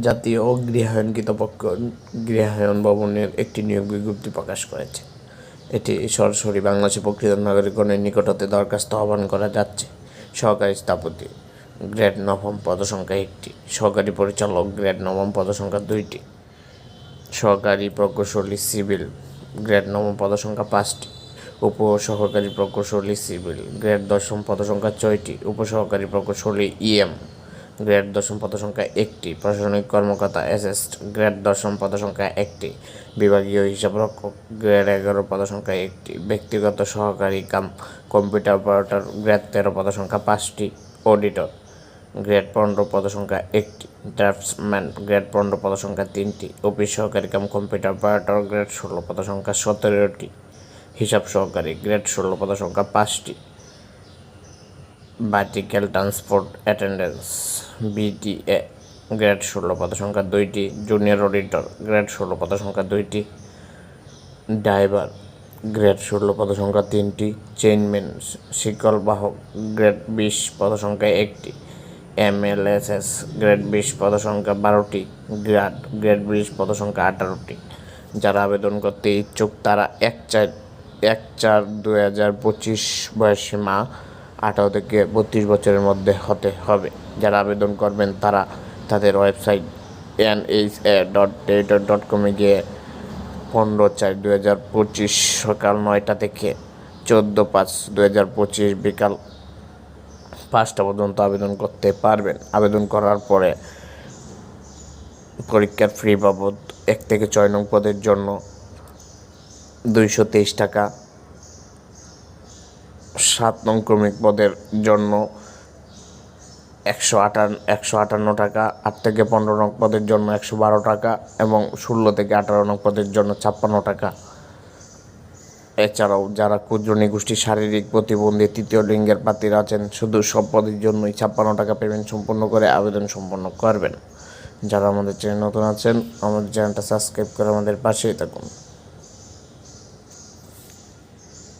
জাতীয় ও গৃহায়ন কর্তৃপক্ষ গৃহায়ন ভবনের একটি নিয়োগ বিজ্ঞপ্তি প্রকাশ করেছে। এটি সরাসরি বাংলাদেশের প্রকৃত নাগরিকগণের নিকট হতে দরখাস্ত আহ্বান করা যাচ্ছে। সহকারী স্থপতি, গ্রেড নবম পদসংখ্যা একটি। সহকারী পরিচালক, গ্রেড নবম পদসংখ্যা দুইটি। সহকারী প্রকৌশলী সিভিল, গ্রেড নবম পদসংখ্যা পাঁচটি। উপ সহকারী প্রকৌশলী সিভিল, গ্রেড দশম পদসংখ্যা ছয়টি। উপসহকারী প্রকৌশলী ইএম। গ্রেড দশম পদসংখ্যা একটি, প্রশাসনিক কর্মকর্তা এসএস গ্রেড দশম পদসংখ্যা একটি, বিভাগীয় হিসাবরক্ষক গ্রেড এগারো পদসংখ্যা একটি, ব্যক্তিগত সহকারী কাম কম্পিউটার অপারেটর গ্রেড তেরো পদসংখ্যা পাঁচটি, অডিটর গ্রেড পনেরো পদসংখ্যা একটি, ড্রাফটসম্যান গ্রেড পনেরো পদসংখ্যা তিনটি, অফিস সহকারী কাম কম্পিউটার অপারেটর গ্রেড ষোলো পদসংখ্যা সতেরোটি, হিসাব সহকারী গ্রেড ষোলো পদসংখ্যা পাঁচটি। Vertical transport attendance BTA grade ষোলো পদসংখ্যা দুইটি জুনিয়র অডিটর গ্রেড ষোলো পদসংখ্যা দুইটি ড্রাইভার গ্রেড ষোলো পদসংখ্যা তিনটি চেইনম্যান শিকল বাহক গ্রেড বিশ পদসংখ্যা একটি এমএলএসএস গ্রেড বিশ পদসংখ্যা বারোটি গ্রাড গ্রেড বিশ পদসংখ্যা আঠারোটি। যারা আবেদন করতে ইচ্ছুক তারা এক চার এক চার দুই হাজার পঁচিশ বয়সী মা আঠারো থেকে বত্রিশ বছরের মধ্যে হতে হবে। যারা আবেদন করবেন তারা তাদের website N H A dot টেরিটর dot কমে গিয়ে পনেরো চার দু হাজার পঁচিশ সকাল নয়টা থেকে চোদ্দ পাঁচ দু হাজার পঁচিশ বিকাল পাঁচটা পর্যন্ত আবেদন করতে পারবেন। আবেদন করার পরে পরীক্ষার ফ্রি বাবদ এক থেকে ছয় নং পদের জন্য দুইশো তেইশ টাকা সাত নং ক্রমিক পদের জন্য একশো আটান্ন একশো আটান্ন টাকা, আট থেকে পনেরো নং পদের জন্য একশো বারো টাকা এবং ষোলো থেকে আঠারো নং পদের জন্য ছাপ্পান্ন টাকা। এছাড়াও যারা ক্ষুদ্র নিগোষ্ঠী, শারীরিক প্রতিবন্ধী, তৃতীয় লিঙ্গের প্রার্থীরা আছেন, শুধু সব পদের জন্যই ছাপ্পান্ন টাকা পেমেন্ট সম্পন্ন করে আবেদন সম্পন্ন করবেন। যারা আমাদের চ্যানেল নতুন আছেন, আমাদের চ্যানেলটা সাবস্ক্রাইব করে আমাদের পাশেই থাকুন।